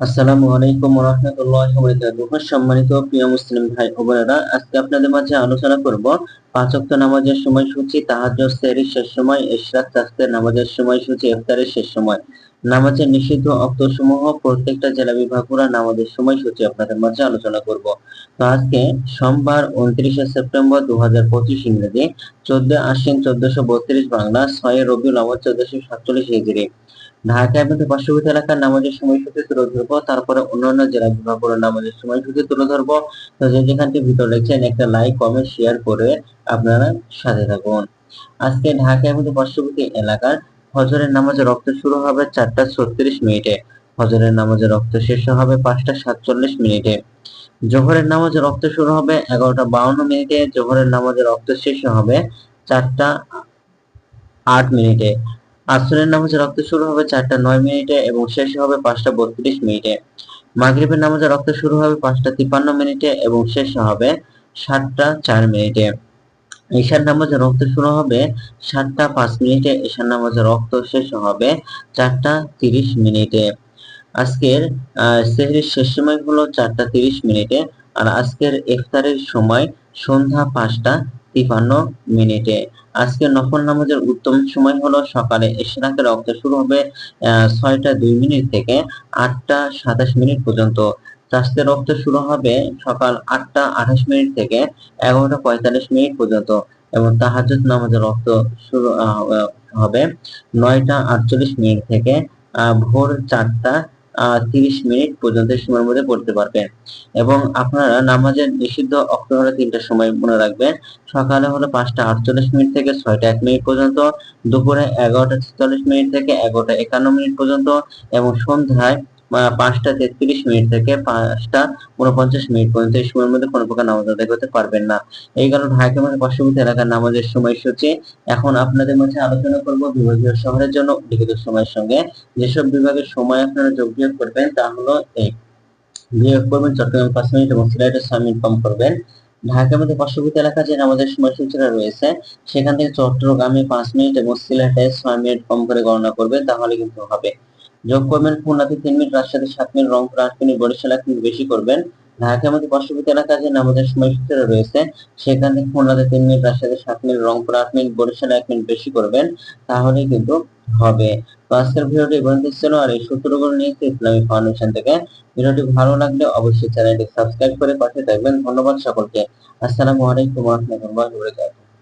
আসসালামু আলাইকুম রহমতুল্লাহ সম্মানিত প্রিয় মুসলিম ভাই ও বোনেরা আজকে আপনাদের মাঝে আলোচনা করব পাঁচ ওয়াক্ত নামাজের সময়সূচি, তাহাজ্জুদ সেহরির শেষ সময় ইশরাক তাসতের নামাজের সময়সূচি, ইফতারের শেষ সময়। নামাজের নিষিদ্ধ অক্তসমূহ প্রত্যেকটা জেলা বিভাগুড়া নামাজের সময়সূচি আপনাদের মাঝে আলোচনা করব। তো আজকে সোমবার উনত্রিশে সেপ্টেম্বর দু হাজার পঁচিশ ইংরেজি চোদ্দ আশ্বিন চোদ্দশো বত্রিশ বাংলা ছয় রবিউল আওয়াল চোদ্দশো সাতচল্লিশ হিজরি। ঢাকা এবং পার্শ্ববর্তী এলাকার নামাজের সময়সূচি তুলে ধরবো, তারপরে অন্যান্য জেলা বিভাগগুলোর নামাজের সময়সূচি তুলে ধরবো। তো যে যেখানটি ভিতর রেখেছেন একটা লাইক কমেন্ট শেয়ার করে আপনারা সাথে থাকুন। আজকে ঢাকা এবং পার্শ্ববর্তী এলাকার হজরের নামাজে রক্ত শুরু হবে চারটা ছত্রিশ মিনিটে। হজরের নামাজে রক্ত শেষ হবে পাঁচটা সাতচল্লিশ মিনিটে। জোহরের নামাজে রক্ত শুরু হবে এগারোটা বাউন্ন মিনিটে। জোহরের নামাজে রক্ত শেষ হবে চারটা আট মিনিটে। আসরের নামাজে রক্ত শুরু হবে চারটা নয় মিনিটে এবং শেষ হবে পাঁচটা বত্রিশ মিনিটে। মাগরিবের নামাজে রক্ত শুরু হবে পাঁচটা তিপ্পান্ন মিনিটে এবং শেষ হবে সাতটা চার মিনিটে। ঈশার নামাজে রক্ত শুরু হবে সাতটা পাঁচ মিনিটে ঈশার নামাজে রক্ত শেষ হবে চারটা তিরিশ মিনিটে। আজকের সেহরির শেষ সময় হলো চারটা তিরিশ মিনিটে আর আজকের ইফতারের সময় সন্ধ্যা পাঁচটা তিপান্ন মিনিটে। আজকে নফল নামাজের উত্তম সময় হলো সকালে ইশরাকের রক্ত শুরু হবে ছয়টা দুই মিনিট থেকে আটটা সাতাশ মিনিট পর্যন্ত। চাষের রক্ত শুরু হবে সকাল আটটা আঠাশ মিনিট থেকে এগারোটা পঁয়তাল্লিশ মিনিট পর্যন্ত এবং তাহাজুদ নামাজের রক্ত শুরু হবে নয়টা আটচল্লিশ মিনিট থেকে ভোর চারটা তিরিশ মিনিট পর্যন্ত সময়ের মধ্যে পড়তে পারবেন এবং আপনারা নামাজের নিষিদ্ধ অক্ত হলে তিনটা সময় মনে রাখবেন, সকালে হলো পাঁচটা আটচল্লিশ মিনিট থেকে ছয়টা এক মিনিট পর্যন্ত, দুপুরে এগারোটা ছেচল্লিশ মিনিট থেকে এগারোটা একান্ন মিনিট পর্যন্ত এবং সন্ধ্যায় পাঁচটা তেত্রিশ মিনিট থেকে পাঁচটা উনপঞ্চাশ মিনিট পর্যন্ত এই সময়ের মধ্যে কোনো প্রকার নামাজ আদায় করতে পারবেন না। এই কারণে ঢাকা মানে পার্শ্ববর্তী এলাকার নামাজের সময়সূচি এখন আপনাদের মধ্যে আলোচনা করব বিভাগীয় শহরের জন্য লিখিত সময়ের সঙ্গে। যেসব বিভাগের সময় আপনারা যোগ বিয়োগ করবেন তা হলো এই বিয়োগ করবেন চট্টগ্রাম পাঁচ মিনিট এবং সিলেটে ছয় মিনিট কম করবেন। ঢাকার মধ্যে পার্শ্ববর্তী এলাকা যে আমাদের সময়সূচিটা রয়েছে, সেখান থেকে চট্টগ্রামে পাঁচ মিনিট এবং সিলেটে ছয় মিনিট কম করে গণনা করবে, তাহলে কিন্তু হবে। যোগ করবেন খুলনাতে তিন মিনিট রাজশাহী সাত মিনিট, রংপুর আট মিনিট, বরিশাল এক মিনিট বেশি করবেন। ঢাকা মধ্যে পার্শ্ববর্তী এলাকা যে নামাজের সময়সূচিটা রয়েছে, সেখানে খুলনাতে তিন মিনিট রাজশাহী সাত মিনিট, রংপুর আট মিনিট, বরিশাল এক মিনিট বেশি করবেন তাহলে কিন্তু হবে। তো আজকের ভিডিওটি পর্যন্ত ছিল, আর এই সূত্রগুলো নিয়েছি ইসলামী ফাউন্ডেশন থেকে। ভিডিওটি ভালো লাগলে অবশ্যই চ্যানেলটি সাবস্ক্রাইব করে পাশে থাকবেন। ধন্যবাদ সকলকে। আসসালামু আলাইকুম রাহমাতুল্লাহি